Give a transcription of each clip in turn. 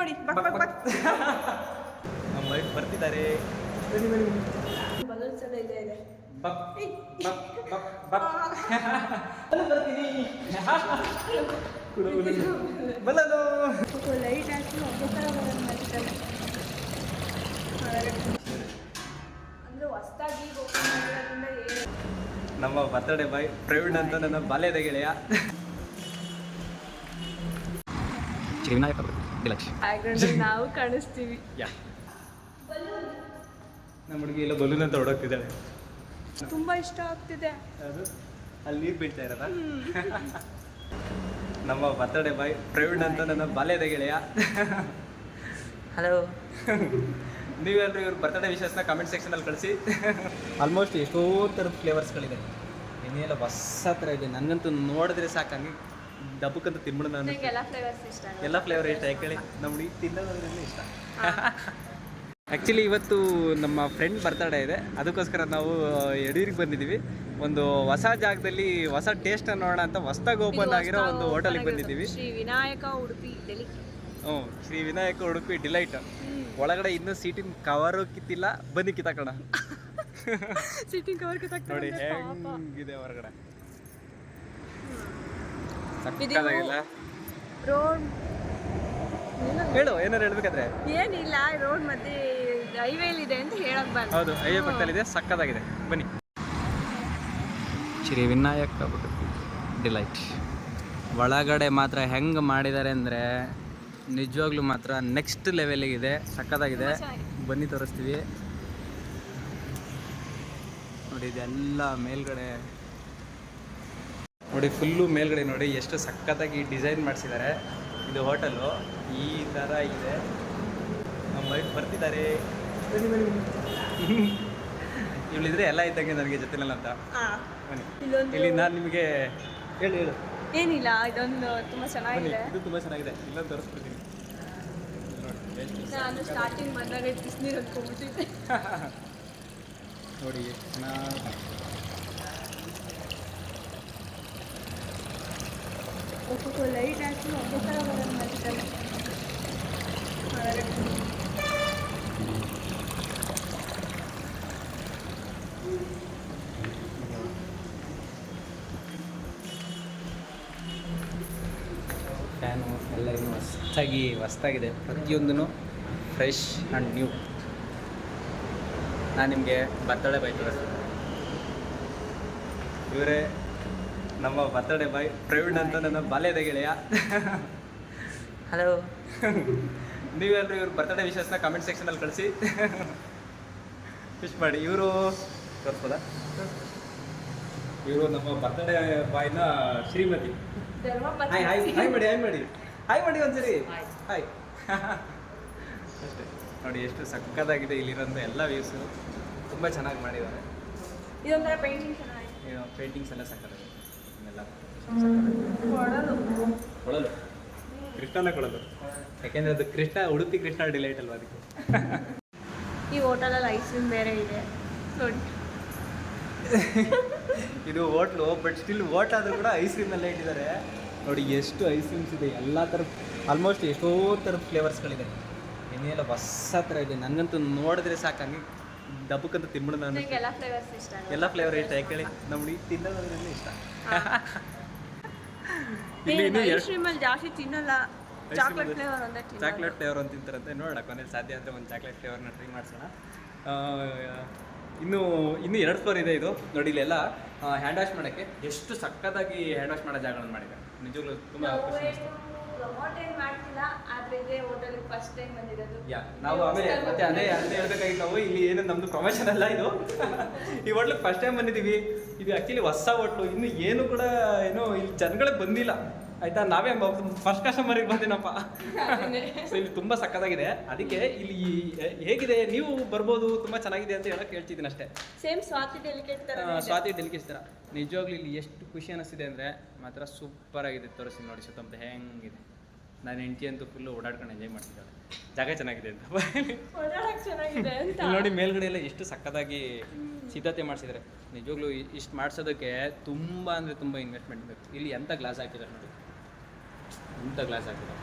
ಮಾಡಿ ಬಕ್ ಬಕ್ ಬಕ್ ನಮ್ಮ ವೈಫ್ ಬರ್ತಿದ್ದಾರೆ. ಬಲೂನ್ಸ್ ಎಲ್ಲ ಇದೆ ಇದೆ. ಬಕ್ ಬಕ್ ಬಕ್ ಬಕ್ ಬರ್ತೀನಿ ಕುಡು ಕುಡು. ಬಲ್ಲದು ಲೈಟ್ ಹಾಕಿ ಒಬ್ಬ ಥರ ಬರೋದು ಮಾಡ್ತಾರೆ ಅಂದ್ರೆ ಹೊಸ್ದಾಗಿ ನಮ್ಮ ಬರ್ತಡೇ ಬಾಯ್ ಪ್ರವೀಣ್ ಅಂತ ನನ್ನ ಬಾಲ್ಯದ ಗೆಳೆಯ. ಶ್ರೀ ವಿನಾಯಕ ಡಿಲಕ್ಷ ನಾವು ಕಾಣಿಸ್ತೀವಿ. ಯಾ. ನಮ್ಮ ಹುಡುಗಿ ಎಲ್ಲ ಬಲೂನ್ ಅಂತ ಹೊಡೋಗ್ತಿದ್ದಾಳೆ ತುಂಬಾ ಇಷ್ಟ ಆಗ್ತಿದೆ. ಅದು? ಅಲ್ಲಿ ನೀರು ಬೀಳ್ತಾ ಇರೋದ? ನಮ್ಮ ಬರ್ತಡೇ ಬಾಯ್ ಪ್ರವೀಣ್ ಅಂತ ನನ್ನ ಬಾಲ್ಯದ ಗೆಳೆಯ. ಹಲೋ ನೀವೆಲ್ಲರೂ ಇವ್ರ ಬರ್ತಡೇ ವಿಶೇಷನ ಕಮೆಂಟ್ ಸೆಕ್ಷನಲ್ಲಿ ಕಳಿಸಿ. ಆಲ್ಮೋಸ್ಟ್ ಎಷ್ಟೋ ಥರದ ಫ್ಲೇವರ್ಸ್ಗಳಿದೆ ಇನ್ನೇನು ಹೊಸ ಥರ ಇದೆ. ನನಗಂತೂ ನೋಡಿದ್ರೆ ಸಾಕು ಹಂಗೆ ದಬ್ಬಕ್ಕಂತ ತಿನ್ಬಿಡೋಣ ನಾನು. ಎಲ್ಲ ಫ್ಲೇವರ್ಸ್ ಇಷ್ಟ ಎಲ್ಲ ಫ್ಲೇವರ್ ಇಷ್ಟ ಯಾಕೆ ನಮ್ಮ ಹುಡುಗಿ ತಿನ್ನೋದ್ರಿಂದ ಇಷ್ಟ. ಆ್ಯಕ್ಚುಲಿ ಇವತ್ತು ನಮ್ಮ ಫ್ರೆಂಡ್ ಬರ್ತಡೇ ಇದೆ. ಅದಕ್ಕೋಸ್ಕರ ನಾವು ಯಡೂರಿಗೆ ಬಂದಿದ್ದೀವಿ. ಒಂದು ಹೊಸ ಜಾಗದಲ್ಲಿ ಹೊಸ ಟೇಸ್ಟ್ ನೋಡೋಣ ಅಂತ ಹೊಸದಾಗಿ ಓಪನ್ ಆಗಿರೋ ಒಂದು ಹೋಟೆಲಿಗೆ ಬಂದಿದ್ದೀವಿ. ಶ್ರೀ ವಿನಾಯಕ ಉಡುಪಿ ಡೆಲಿ ಹ್ಞೂ ಶ್ರೀ ವಿನಾಯಕ ಉಡುಪಿ ಡಿಲೈಟ್ ಒಳಗಡೆ ಇನ್ನೂ ಸೀಟಿನ ಕವರು ಕಿತ್ತಿಲ್ಲ ಬನ್ನಿ ಕಿತ್ತಾಕೋಣ. ಸೀಟಿನ ಕವರ್ ನೋಡಿ ಹೆಂಗಿದೆ ಹೊರಗಡೆ. ಸಕ್ಕತ್ತಾಗಿಲ್ಲ ರೋಡ್ ಹೇಳು ಏನಾರು ಹೇಳ್ಬೇಕಾದ್ರೆ? ಏನಿಲ್ಲ ರೋಡ್ ಮಧ್ಯೆ ಹೈವೇಲಿ ಇದೆ ಅಂತ ಹೇಳಕ್ ಬಾರ್ದು ಹೌದು ಹೈವೇ ಪಕ್ಕದಲ್ಲಿದೆ ಸಕ್ಕತ್ತಾಗಿದೆ ಬನ್ನಿ. ಶ್ರೀ ವಿನಾಯಕ ಡಿಲೈಟ್ ಒಳಗಡೆ ಮಾತ್ರ ಹೆಂಗೆ ಮಾಡಿದ್ದಾರೆ ಅಂದರೆ ನಿಜವಾಗ್ಲೂ ಮಾತ್ರ ನೆಕ್ಸ್ಟ್ ಲೆವೆಲಿಗಿದೆ ಸಕ್ಕತ್ತಾಗಿದೆ ಬನ್ನಿ ತೋರಿಸ್ತೀವಿ. ನೋಡಿ ಇದೆಲ್ಲ ಮೇಲ್ಗಡೆ ನೋಡಿ ಫುಲ್ಲು ಮೇಲ್ಗಡೆ ನೋಡಿ ಎಷ್ಟು ಸಖತ್ತಾಗಿ ಡಿಸೈನ್ ಮಾಡಿಸಿದ್ದಾರೆ ಇದು ಹೋಟೆಲು ಈ ಥರ ಇದೆ. ನಮ್ಮ ವೈಫ್ ಬರ್ತಿದ್ದಾರೆ. ಇವಳಿದ್ರೆ ಎಲ್ಲ ಇದ್ದಂಗೆ ನನಗೆ ಜೊತೆನಲ್ಲ ಅಂತ. ಬನ್ನಿ. ಇಲ್ಲಿ ನಾನು ನಿಮಗೆ ಹೇಳಿ ಹೇಳು. ಏನಿಲ್ಲ ಇದೊಂದು ತುಂಬ ಚೆನ್ನಾಗಿದೆ. ಇದು ತುಂಬ ಚೆನ್ನಾಗಿದೆ. ಇಲ್ಲೊಂದು ತೋರಿಸ್ಬಿಡ್ತೀನಿ. ನಾನು ಸ್ಟಾರ್ಟಿಂಗ್ ಬಂದಾಗ ಬಿಸಿನೀರು ಅಂದ್ಕೊಂಡ್ಬಿಟ್ಟಿದ್ದೆ ನೋಡಿ ಎಷ್ಟು ಚೆನ್ನಾಗಿ ಒಬ್ಬೊಬ್ಬ ಲೈಟ್ ಹಾಕಿ ಒಬ್ಬ ಬರೋದು ಮಾಡ್ತಾರೆ. ಫ್ಯಾನು ಎಲ್ಲ ಇನ್ನೂ ಹೊಸ್ದಾಗಿ ಪ್ರತಿಯೊಂದೂ ಫ್ರೆಶ್ ಆ್ಯಂಡ್ ನ್ಯೂ ನಾನು ನಿಮಗೆ ಬರ್ತಡೇ ಬೈತಾರೆ ಇವರೇ ನಮ್ಮ ಬರ್ತಡೇ ಬಾಯ್ ಪ್ರವೀಣ್ ಅಂತ ನನ್ನ ಬಾಲ್ಯದ ಗೆಳೆಯ. ಹಲೋ ನೀವೆಲ್ಲರೂ ಇವ್ರ ಬರ್ತಡೇ ವಿಶೇಷನ ಕಮೆಂಟ್ ಸೆಕ್ಷನಲ್ಲಿ ಕಳಿಸಿ. ವಿಶ್ ಮಾಡಿ. ಇವರು ತೋರಿಸ್ಬೋದಾ? ಇವರು ನಮ್ಮ ಬರ್ತಡೇ ಬಾಯ್ನ ಶ್ರೀಮತಿ. ಹಾಯ್ ಹಾಯ್ ಹಾಯ್ ಮಾಡಿ ಹಾಯ್ ಮಾಡಿ. ಹಾಯ್ ಮಾಡಿ ಒಂದ್ಸರಿ. ಹಾಯ್ ಅಷ್ಟೇ. ನೋಡಿ ಎಷ್ಟು ಸಕ್ಕತ್ತಾಗಿದೆ ಇಲ್ಲಿರೋಂಥ ಎಲ್ಲ ವ್ಯೂಸು ತುಂಬ ಚೆನ್ನಾಗಿ ಮಾಡಿದ್ದಾರೆ. ಇದೊಂಥರ ಪೇಂಟಿಂಗ್ ಚೆನ್ನಾಗಿದೆ. ಪೇಂಟಿಂಗ್ಸ್ ಎಲ್ಲ ಸಕ್ಕತ್ತಾಗಿದೆ ಕೊಳಲು ಕೃಷ್ಣನ ಕೊಳಲು ಯಾಕೆಂದರೆ ಅದು ಕೃಷ್ಣ ಉಡುಪಿ ಕೃಷ್ಣ ಡಿಲೈಟ್ ಅಲ್ವಾ ಅದಕ್ಕೆ? ಈ ಹೋಟೆಲಲ್ಲಿ ಐಸ್ ಕ್ರೀಮ್ ಬೇರೆ ಇದೆ. ನೋಡಿ. ಇದು ಹೋಟ್ಲು ಬಟ್ ಸ್ಟಿಲ್ ಹೋಟ್ ಆದರೂ ಕೂಡ ಐಸ್ ಕ್ರೀಮ್ ಎಲ್ಲ ಇಟ್ಟಿದ್ದಾರೆ. ನೋಡಿ ಎಷ್ಟು ಐಸ್ ಕ್ರೀಮ್ಸ್ ಇದೆ. ಎಲ್ಲ ಥರ ಆಲ್ಮೋಸ್ಟ್ ಎಷ್ಟೋ ಥರದ ಫ್ಲೇವರ್ಸ್ಗಳಿದೆ ಏನೆಲ್ಲ ಹೊಸ ಥರ ಇದೆ. ನನಗಂತೂ ನೋಡಿದ್ರೆ ಸಾಕು. ಹಂಗೆ ದಬ್ಬಕ್ಕಂತ ತಿನ್ಬಿಡ ನಾನು. ಎಲ್ಲ ಫ್ಲೇವರ್ಸ್ ಇಷ್ಟ ಎಲ್ಲ ಫ್ಲೇವರ್ ಇಷ್ಟ ಯಾಕೆ ನಮ್ಗೆ ತಿನ್ನೋದ್ರಿಂದ ಇಷ್ಟ. ಇಲ್ಲಿ ಇನ್ನೂ ಜಾಸ್ತಿ ತಿನ್ನಲ್ಲ. ಚಾಕ್ಲೇಟ್ ಫ್ಲೇವರ್ ಒಂದೇ. ಚಾಕ್ಲೇಟ್ ಫ್ಲೇವರ್ ಅಂತ ತಿಂತಾರಂತೆ. ನೋಡೋಣ ಕೊನೆಯಲ್ಲಿ ಸಾಧ್ಯ ಆದರೆ ಒಂದು ಚಾಕ್ಲೇಟ್ ಫ್ಲೇವರ್ನ ಟ್ರೈ ಮಾಡ್ಸೋಣ. ಇನ್ನು ಇನ್ನು ಎರಡು ಫ್ಲೋರ್ ಇದೆ ಇದು. ನೋಡಿ ಇಲ್ಲೆಲ್ಲ ಹ್ಯಾಂಡ್ ವಾಶ್ ಮಾಡೋಕ್ಕೆ ಎಷ್ಟು ಸಕ್ಕತ್ತಾಗಿ ಹ್ಯಾಂಡ್ ವಾಶ್ ಮಾಡೋ ಜಾಗಗಳನ್ನು ಮಾಡಿದ್ದಾರೆ. ನಿಜವಾಗ್ಲೂ ತುಂಬ ಖುಷಿ ಅನಿಸ್ತು promote ಏನ್ ಮಾಡ್ತಿಲ್ಲ ಆದ್ರೆ ಇದೇ ಹೋಟೆಲ್ಗೆ ಫಸ್ಟ್ ಟೈಮ್ ಬಂದಿರೋದು. ಯಾ ನಾವು ಆಮೇಲೆ ಮತ್ತೆ ಅದೇ ಅದೇ ಹೇಳ್ಬೇಕಾಗಿತ್ತು ನಾವು ಇಲ್ಲಿ ಏನು ನಮ್ಮದು ಪ್ರಮೋಷನ್ ಅಲ್ಲ ಇದು. ಈ ಹೋಟ್ಲಿಗೆ ಫಸ್ಟ್ ಟೈಮ್ ಬಂದಿದ್ದೀವಿ. ಇದು ಆ್ಯಕ್ಚುಲಿ ಹೊಸ ಹೋಟ್ಲು ಇನ್ನು ಏನು ಕೂಡ ಏನು ಇಲ್ಲಿ ಜನಗಳಿಗೆ ಬಂದಿಲ್ಲ. ಆಯ್ತಾ ನಾವೇ ಫಸ್ಟ್ ಕಸ್ಟಮರಿಗೆ ಬಂದಿನಪ್ಪ. ಸೊ ಇಲ್ಲಿ ತುಂಬಾ ಸಕ್ಕತ್ತಾಗಿದೆ ಅದಕ್ಕೆ ಇಲ್ಲಿ ಹೇಗಿದೆ? ನೀವು ಬರ್ಬೋದು ತುಂಬಾ ಚೆನ್ನಾಗಿದೆ ಅಂತ ಹೇಳಕ್ ಹೇಳ್ತಿದ್ದೀನಿ ಅಷ್ಟೇ. ಸೇಮ್ ಸ್ವಾತಿ ಡೆಲಿಕೇಟ್ ತರ ಸ್ವಾತಿ ಡೆಲಿಕೇಟ್ ಥರ. ನಿಜವಾಗ್ಲೂ ಇಲ್ಲಿ ಎಷ್ಟು ಖುಷಿ ಅನಿಸ್ತಿದೆ ಅಂದ್ರೆ ಮಾತ್ರ ಸೂಪರ್ ಆಗಿದೆ. ತೋರಿಸಿ ನೋಡಿ ಸುತ್ತಮುತ್ತ ಹೆಂಗಿದೆ. ನಾನು ಹೆಂಡತಿ ಅಂತೂ ಫುಲ್ ಓಡಾಡ್ಕೊಂಡು ಎಂಜಾಯ್ ಮಾಡ್ತಿದ್ದಾಳೆ. ಜಾಗ ಚೆನ್ನಾಗಿದೆ ಅಂತ. ಚೆನ್ನಾಗಿದೆ ನೋಡಿ ಮೇಲ್ಗಡೆ ಎಲ್ಲ ಎಷ್ಟು ಸಕ್ಕತ್ತಾಗಿ ಸಿದ್ಧತೆ ಮಾಡಿಸಿದ್ದಾರೆ. ನಿಜವಾಗ್ಲೂ ಇಷ್ಟು ಮಾಡಿಸೋದಕ್ಕೆ ತುಂಬ ಅಂದರೆ ತುಂಬ ಇನ್ವೆಸ್ಟ್ಮೆಂಟ್ ಬೇಕು. ಇಲ್ಲಿ ಎಂಥ ಗ್ಲಾಸ್ ಹಾಕಿದ್ದಾರೆ ನೋಡಿ. ಎಂಥ ಗ್ಲಾಸ್ ಹಾಕಿದ್ದಾರೆ.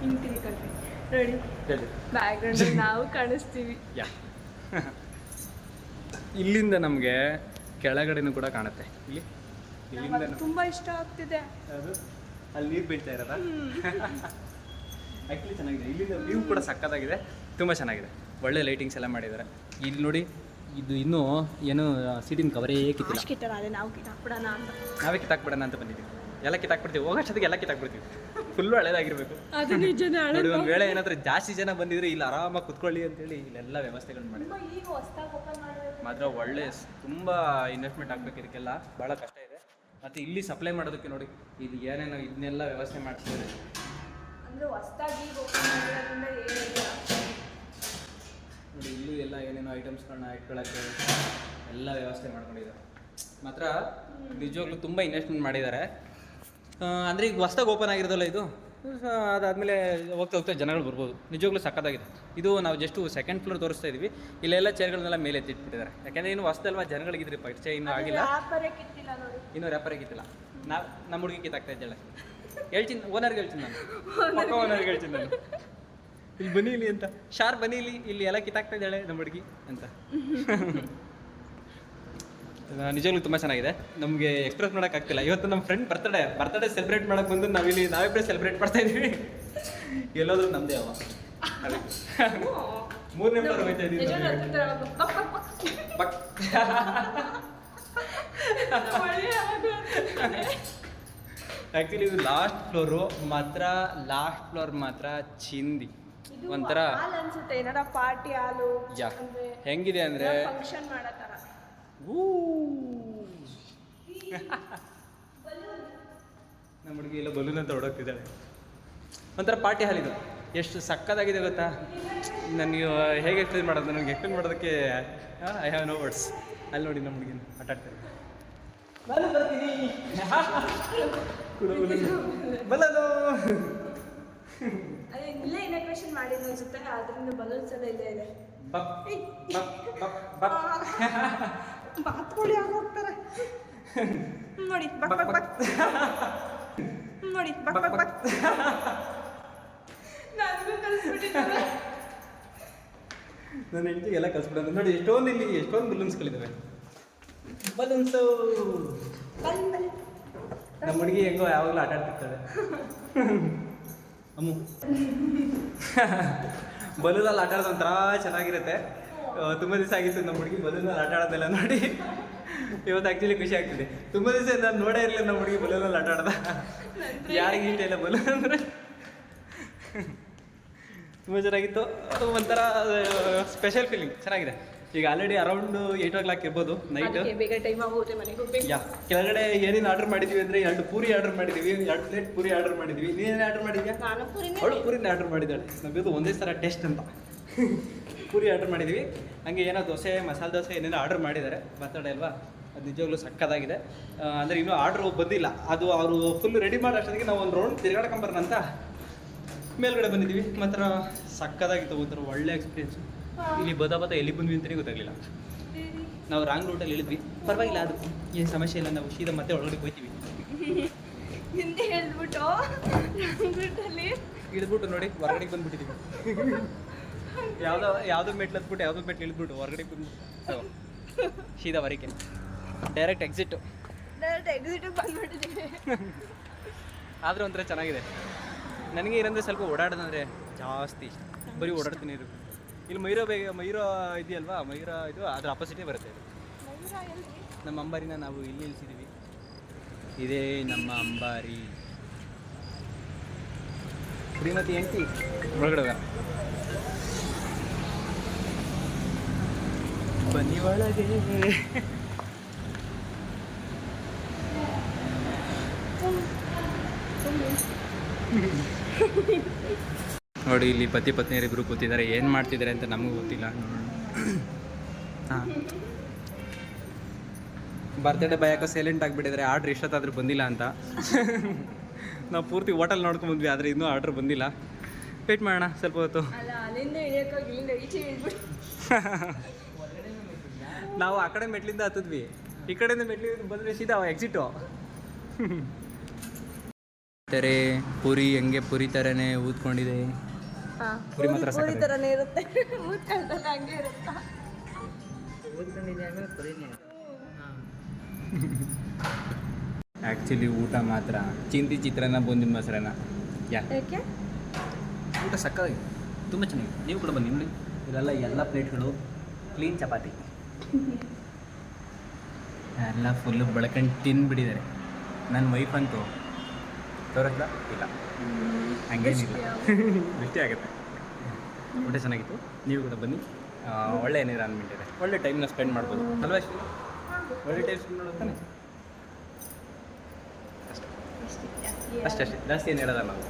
ಹಿಂಗೆ ತಿರ್ಕೊಳ್ರಿ ನೋಡಿ ಹೇಳಿ ಬ್ಯಾಕ್ಗ್ರೌಂಡ್ ನಾವು ಕಾಣಿಸ್ತೀವಿ. ಯಾ ಇಲ್ಲಿಂದ ನಮಗೆ ಕೆಳಗಡೆನೂ ಕೂಡ ಕಾಣುತ್ತೆ. ಇಲ್ಲಿ? ಇಲ್ಲಿಂದ ನಂಗ್ ತುಂಬಾ ಇಷ್ಟ ಆಗ್ತಿದೆ. ಅದು? ಅಲ್ಲಿ ನೀರು ಬೀಳ್ತಾ ಇರೋದ? ಆ್ಯಕ್ಚುಲಿ ಚೆನ್ನಾಗಿದೆ. ಇಲ್ಲಿಂದ ವ್ಯೂ ಕೂಡ ಸಕ್ಕತ್ತಾಗಿದೆ. ತುಂಬ ಚೆನ್ನಾಗಿದೆ. ಒಳ್ಳೆ ಲೈಟಿಂಗ್ಸ್ ಎಲ್ಲ ಮಾಡಿದ್ದಾರೆ. ಇಲ್ಲಿ ನೋಡಿ ಇದು ಇನ್ನೂ ಏನು ಸೀಟಿನ ಕವರೇ ಕಿತ್ತಿಲ್ಲ ಕಿತ್ತಲ್ಲ. ಅದೇ ನಾವು ಕಿತ್ತಾಕ್ಬಿಡೋಣ ಅಂತ. ನಾವೇ ಕಿತ್ತಾಕ್ಬಿಡೋಣ ಅಂತ ಬಂದಿದ್ದೀವಿ. ಎಲ್ಲ ಕಿತ್ತಾಕ್ಬಿಡ್ತೀವಿ. ಹೋಗೋಷ್ಟೊತ್ತಿಗೆ ಎಲ್ಲ ಕಿತ್ತಾಕ್ಬಿಡ್ತೀವಿ. ಫುಲ್ ಹಳೇದಾಗಿರ್ಬೇಕು. ಅದು ನಿಜನೇ ನೋಡಿ ಒಂದು ವೇಳೆ ಏನಾದ್ರೂ ಜಾಸ್ತಿ ಜನ ಬಂದಿದ್ರೆ ಇಲ್ಲಿ ಆರಾಮಾಗಿ ಕುತ್ಕೊಳ್ಳಿ ಅಂತೇಳಿ ಇಲ್ಲೆಲ್ಲ ವ್ಯವಸ್ಥೆಗಳು ಮಾಡಿ ಈಗ ಹೊಸ್ದಾಗಿ ಓಪನ್ ಮಾಡಿರೋದು ಮಾತ್ರ ಒಳ್ಳೆ ತುಂಬಾ ತುಂಬ ಇನ್ವೆಸ್ಟ್ಮೆಂಟ್ ಆಗ್ಬೇಕು ಇದಕ್ಕೆಲ್ಲ. ಭಾಳ ಕಷ್ಟ ಇದೆ. ಮತ್ತೆ ಇಲ್ಲಿ ಸಪ್ಲೈ ಮಾಡೋದಕ್ಕೆ ನೋಡಿ ಇದು ಏನೇನೋ ಇದನ್ನೆಲ್ಲ ವ್ಯವಸ್ಥೆ ಮಾಡ್ತಿದ್ದಾರೆ ಅಂದ್ರೆ ಹೊಸ್ದಾಗಿ ಈಗ ಓಪನ್ ಮಾಡಿರೋದ್ರಿಂದ ಏನಿಲ್ಲ ನೋಡಿ ಇಲ್ಲೂ ಎಲ್ಲ ಏನೇನೋ ಐಟಮ್ಸ್ಗಳನ್ನ ಇಟ್ಕೊಳ್ಳೋಕ್ಕೆ ಎಲ್ಲ ವ್ಯವಸ್ಥೆ ಮಾಡ್ಕೊಂಡಿದ್ದಾರೆ. ಮಾತ್ರ ನಿಜವಾಗ್ಲೂ ತುಂಬ ಇನ್ವೆಸ್ಟ್ಮೆಂಟ್ ಮಾಡಿದ್ದಾರೆ. ಅಂದರೆ ಈಗ ಹೊಸ್ದಾಗಿ ಓಪನ್ ಆಗಿರೋದಲ್ಲ ಇದು? ಸೊ ಅದಾದಮೇಲೆ ಹೋಗ್ತಾ ಹೋಗ್ತಾ ಜನಗಳು ಬರ್ಬೋದು. ನಿಜವಾಗ್ಲೂ ಸಕ್ಕತ್ತಾಗಿದೆ ಇದು ನಾವು ಜಸ್ಟು ಸೆಕೆಂಡ್ ಫ್ಲೋರ್ ತೋರಿಸ್ತಾ ಇದ್ವಿ. ಇಲ್ಲೆಲ್ಲ ಚೇರ್ಗಳನ್ನೆಲ್ಲ ಮೇಲೆ ಎತ್ತಿಟ್ಬಿಟ್ಟಿದ್ದಾರೆ. ಯಾಕೆಂದರೆ ಇನ್ನು ಹೊಸ್ದಲ್ವಾ ಜನಗಳಿಗಿದ್ರಿ ಪರಿಚಯ ಇನ್ನೂ ಆಗಿಲ್ಲ. ವ್ಯಾಪಾರ ಕಿತ್ತಿಲ್ಲ ಇನ್ನೂ ರ್ಯಾಪರ್ ಆಗಿತ್ತಿಲ್ಲ ನಾ ನಮ್ಮ ಹುಡುಗಿ ಕಿತ್ತಾಗ್ತಾ ಇದ್ದಾಳೆ. ಹೇಳ್ತೀನಿ ಓನರ್ಗೆ ಹೇಳ್ತೀನಿ ನಾನು. ಪಕ್ಕ ಓನರ್ಗೆ ಹೇಳ್ತೀನಿ. ನಾನು. ಇಲ್ಲಿ ಬನ್ನಿ ಇಲ್ಲಿ ಅಂತ. ಶಾರ್ ಬನ್ನಿ ಇಲ್ಲಿ ಇಲ್ಲಿ ಎಲ್ಲ ಕಿತ್ತಾಗ್ತಾ ಇದ್ದಾಳೆ ನಮ್ಮ ಹುಡುಗಿ ಅಂತ. ನಿಜವಾಗ್ಲೂ ತುಂಬ ಚೆನ್ನಾಗಿದೆ. ನಮಗೆ ಎಕ್ಸ್ಪ್ರೆಸ್ ಮಾಡೋಕ್ಕಾಗ್ತಿಲ್ಲ ಇವತ್ತು ನಮ್ಮ ಫ್ರೆಂಡ್ ಬರ್ತಡೇ ಬರ್ತಡೇ ಸೆಲೆಬ್ರೇಟ್ ಮಾಡೋಕೆ ಬಂದು ನಾವಿಲ್ಲಿ ನಾವಿಬ್ಬರೇ ಸೆಲೆಬ್ರೇಟ್ ಮಾಡ್ತಾ ಇದ್ದೀವಿ. ಎಲ್ಲಾದರೂ ನಮ್ಮದೇ ಅವ ಮೂರನೇ ಫ್ಲೋರ್ ಹೋಗ್ತಾ ಇದ್ದೀವಿ ನಾವು. ಆ್ಯಕ್ಚುಲಿ ಇದು ಲಾಸ್ಟ್ ಫ್ಲೋರು ಮಾತ್ರ ಲಾಸ್ಟ್ ಫ್ಲೋರ್ ಮಾತ್ರ ಚಿಂದಿ. ಒಂಥರ ಅನ್ಸುತ್ತೆ. ಏನಾರ ಪಾರ್ಟಿ ಹಾಲು ಹೆಂಗಿದೆ ಅಂದರೆ ಫಂಕ್ಷನ್ ನಮ್ಮ ಹುಡುಗಿ ಎಲ್ಲ ಬಲೂನ್ ಅಂತ ಹೊಡೋಗ್ತಿದ್ದಾಳೆ ಒಂಥರ ಪಾರ್ಟಿ ಹಾಲ್ ಇದು. ಎಷ್ಟು ಸಕ್ಕತ್ತಾಗಿದೆ ಗೊತ್ತಾ? ನನಗೆ ಹೇಗೆ ಎಕ್ಸ್ಪ್ಲೇನ್ ಮಾಡೋದು? ನನಗೆ ಎಕ್ಸ್ಪ್ಲೇನ್ ಮಾಡೋದಕ್ಕೆ ಐ ಹ್ಯಾವ್ ನೋ ವರ್ಡ್ಸ್ ಅಲ್ಲಿ ನೋಡಿ ನಮ್ಮ ಹುಡುಗಿನ. ಆಟ ಆಡ್ತಾರೆ. ನಾನು ಬರ್ತೀನಿ. ಬಲೂನು ಇಲ್ಲೇ ಇನಾಗ್ರೇಷನ್ ಮಾಡಿದ್ದು ಅನ್ಸುತ್ತೆ. ಅದರಿಂದ ಬಲೂನ್ಸ್ ಎಲ್ಲ ಇಲ್ಲೇ ಇದೆ. ಬಪ್ ಬಾತ್ಕೋಳಿ ಆಗೋಗ್ತಾರೆ ನೋಡಿ, ಬಕ್ ಬಕ್ ಬಕ್. ನೋಡಿ, ಬಕ್ ಬಕ್ ಬಕ್. ನನ್ನ ಹೆಂಡತಿ ಎಲ್ಲ ಕಲ್ಸ್ಬಿಡೋದು. ನೋಡಿ, ಎಷ್ಟೊಂದು ಇಲ್ಲಿ, ಎಷ್ಟೊಂದು ಬಲೂನ್ಸ್ಗಳಿದ್ದಾವೆ ಬಲೂನ್ಸು ನಮ್ಮ ಹುಡುಗಿ ಹೆಂಗೋ ಯಾವಾಗಲೂ ಆಟ ಆಡ್ತಿರ್ತಾಳೆ. ಅಮ್ಮು. ಬಲೂನಲ್ಲಿ ಆಟ ಆಡೋದು ಒಂಥರ ಚೆನ್ನಾಗಿರುತ್ತೆ. ತುಂಬ ದಿವಸ ಆಗಿತ್ತು ನಮ್ಮ ಹುಡುಗಿ ಬಲೂನಲ್ಲಿ ಆಟ ಆಡೋದೆಲ್ಲ ನೋಡಿ. ಇವತ್ತು ಆ್ಯಕ್ಚುಲಿ ಖುಷಿ ಆಗ್ತಿದೆ. ತುಂಬ ದಿವಸ ನಾನು ನೋಡೇ ಇರಲಿಲ್ಲ ನಮ್ಮ ಹುಡುಗಿ ಬಲೂನಲ್ಲಿ ಆಟ ಆಡ್ದ ಯಾರಿಗೆ ಇಷ್ಟ ಇಲ್ಲ ಬಲೂನ್ ಅಂದರೆ? ತುಂಬ ಚೆನ್ನಾಗಿತ್ತು. ಅದು ಒಂಥರ ಸ್ಪೆಷಲ್ ಫೀಲಿಂಗ್ ಚೆನ್ನಾಗಿದೆ. ಈಗ already around eight o'clock ಇರ್ಬೋದು ನೈಟ್ ಬೇಗ ಟೈಮ್ ಆಗೋಗುತ್ತೆ ಮನೆಗೆ ಹೋಗ್ಬೇಕು. ಯಾ ಕೆಳಗಡೆ ಏನೇನು ಆರ್ಡರ್ ಮಾಡಿದ್ವಿ ಅಂದರೆ ಎರಡು ಪೂರಿ ಆರ್ಡರ್ ಮಾಡಿದ್ವಿ ಎರಡು ಪ್ಲೇಟ್ ಪೂರಿ ಆರ್ಡರ್ ಮಾಡಿದ್ವಿ. ನೀನೇನು ಆರ್ಡರ್ ಮಾಡಿದ್ಯಾ? ಅವಳು ಪೂರಿನ ಆರ್ಡರ್ ಮಾಡಿದ್ದಾಳೆ. ನಮ್ಮದು ಒಂದೇ ಥರ ಟೇಸ್ಟ್ ಅಂತ. ಪೂರಿ ಆರ್ಡರ್ ಮಾಡಿದ್ವಿ. ಹಂಗೆ ಏನೋ ದೋಸೆ ಮಸಾಲೆ ದೋಸೆ ಏನೇನೋ ಆರ್ಡರ್ ಮಾಡಿದ್ದಾರೆ. ಬರ್ತಡೇ ಅಲ್ವಾ? ಅದು ನಿಜವಾಗ್ಲೂ ಸಕ್ಕತ್ತಾಗಿದೆ ಆ, ಅಂದರೆ ಇನ್ನೂ ಆರ್ಡ್ರ್ ಬಂದಿಲ್ಲ. ಅದು ಅವರು ಫುಲ್ ರೆಡಿ ಮಾಡೋ ಅಷ್ಟೊತ್ತಿಗೆ ನಾವು ಒಂದು ರೌಂಡ್ ತಿರ್ಗಾಡ್ಕೊಂಬರೋಣ ಅಂತ ಮೇಲ್ಗಡೆ ಬಂದಿದ್ದೀವಿ ಮಾತ್ರ ಸಕ್ಕದಾಗಿತ್ತು ಒಂಥರ ಒಳ್ಳೆ ಎಕ್ಸ್ಪೀರಿಯನ್ಸ್ ಇಲ್ಲಿ ಬದ ಬದ ಎಲ್ಲಿ ಬಂದ್ವಿ ಅಂತಲೇ ಗೊತ್ತಾಗಲಿಲ್ಲ. ನಾವು ರಾಂಗ್ ರೂಟಲ್ಲಿ ಇಳಿದ್ವಿ. ಪರವಾಗಿಲ್ಲ ಅದು ಏನು ಸಮಸ್ಯೆ ಇಲ್ಲ. ನಾವು ಸೀದಾ ಮತ್ತೆ ಒಳಗಡೆ ಹೋಗ್ತೀವಿ ಹಿಂದೆ ಹೇಳ್ಬಿಟ್ಟು ಇಳಿದ್ಬಿಟ್ಟು ನೋಡಿ ಹೊರಗಡೆ ಬಂದ್ಬಿಟ್ಟಿದ್ದೀವಿ ಯಾವುದೋ ಯಾವುದೋ ಮೆಟ್ಲು ಹತ್ಬಿಟ್ಟು ಯಾವುದೋ ಮೆಟ್ಲು ಇಳಿದ್ಬಿಟ್ಟು ಹೊರಗಡೆ ಬಂದ್ಬಿಟ್ಟು ಸೀದಾ ವರಿಕೆ ಡೈರೆಕ್ಟ್ ಎಕ್ಸಿಟ್ಟು ಡೈರೆಕ್ಟ್ ಎಕ್ಸಿಟ್ ಬಂದ್ಬಿಟ್ಟಿದ್ದೀನಿ ಆದರೂ ಒಂಥರ ಚೆನ್ನಾಗಿದೆ. ನನಗೆ ಏನಂದರೆ ಸ್ವಲ್ಪ ಓಡಾಡೋದಂದರೆ ಜಾಸ್ತಿ ಇಷ್ಟ. ಬರೀ ಓಡಾಡ್ತೀನಿ ಇದು ಇಲ್ಲಿ ಮಯೂರ ಬೇಗ ಮಯೂರ ಇದೆಯಲ್ವಾ? ಮಯೂರ ಇದು ಅದ್ರ ಅಪೋಸಿಟೇ ಬರುತ್ತೆ ಇದು ನಮ್ಮ ಅಂಬಾರಿನ ನಾವು ಇಲ್ಲಿ ನಿಲ್ಸಿದ್ದೀವಿ ಇದೇ ನಮ್ಮ ಅಂಬಾರಿ. ಶ್ರೀಮತಿ ಎಂಟಿ ಒಳಗಡೆ ಬನ್ನಿ ಒಳಗೆ. ನೋಡಿ ಇಲ್ಲಿ ಪತಿ ಪತ್ನಿಯರಿಬ್ಬರು ಕೂತಿದ್ದಾರೆ. ಏನು ಮಾಡ್ತಿದ್ದಾರೆ ಅಂತ ನಮಗೂ ಗೊತ್ತಿಲ್ಲ. ಹಾಂ ಬರ್ತಡೇ ಬಯಕ ಸೈಲೆಂಟ್ ಆಗಿಬಿಟ್ಟಿದ್ದಾರೆ ಆರ್ಡ್ರ್ ಎಷ್ಟೊತ್ತಾದ್ರೂ ಬಂದಿಲ್ಲ ಅಂತ. ನಾವು ಪೂರ್ತಿ ಹೋಟೆಲ್ ನೋಡ್ಕೊಂಡು ಬಂದ್ವಿ ಆದರೆ ಇನ್ನೂ ಆರ್ಡ್ರ್ ಬಂದಿಲ್ಲ. ವೇಟ್ ಮಾಡೋಣ ಸ್ವಲ್ಪ ಹೊತ್ತು. ನಾವು ಆ ಕಡೆ ಮೆಟ್ಲಿಂದ ಹತ್ತಿದ್ವಿ. ಈ ಕಡೆಯಿಂದ ಮೆಟ್ಲಿಂದ ಬಂದರೆ ಸೀದಾ ಎಕ್ಸಿಟು ತಾರೆ ಪುರಿ ಹೆಂಗೆ ಪುರಿ ಥರನೇ ಊದ್ಕೊಂಡಿದೆ? ಪುರಿ ಪೂರಿ ಮಾತ್ರ ಪುರಿ ಸಖತ್ತಾಗಿದೆ. ಥರನೇ ಇರುತ್ತೆ. ಊದ್ಕೊಂಡಲ್ಲ ಹಂಗೆ ಇರುತ್ತಾ? ಆ್ಯಕ್ಚುಲಿ ಊಟ ಮಾತ್ರ. ಚಿಂತಿ ಚಿತ್ರನ ಬೂಂದಿ ಮೊಸರನ್ನ. ಯಾ. ಯಾಕೆ? ಊಟ ಸಕ್ಕತ್ತಾಗಿ ತುಂಬ ಚೆನ್ನಾಗಿದೆ. ನೀವು ಕೂಡ ಬನ್ನಿ ನೋಡಿ. ಇಲ್ಲೆಲ್ಲ ಎಲ್ಲ ಪ್ಲೇಟ್ಗಳು ಕ್ಲೀನ್ ಚಪಾತಿ. ಎಲ್ಲ ಫುಲ್ ಬೆಳಕಂಡು ತಿಂದ್ಬಿಟ್ಟಿದ್ದಾರೆ ನನ್ನ ವೈಫ್ ಅಂತೂ. ತೋರಿಸ್ಲ ಇಲ್ಲ. ಹಂಗೇನಿಲ್ಲ. ಬಿಟ್ಟಿ ಆಗುತ್ತೆ. ಊಟ ಚೆನ್ನಾಗಿತ್ತು? ನೀವು ಕೂಡ ಬನ್ನಿ. ಒಳ್ಳೆ ಎನ್ವಿರಾನ್ಮೆಂಟ್ ಇದೆ. ಒಳ್ಳೆ ಟೈಮ್ನ ಸ್ಪೆಂಡ್ ಮಾಡ್ಬೋದು. ಅಲ್ವಾ? ಒಳ್ಳೆ ಟೈಮ್ ಸ್ಪೆಂಡ್ ಮಾಡೋದು ತಾನೆ? ಅಷ್ಟೇ. ಅಷ್ಟೇ. ಜಾಸ್ತಿ ಏನು ಹೇಳೋಲ್ಲ ನಾವು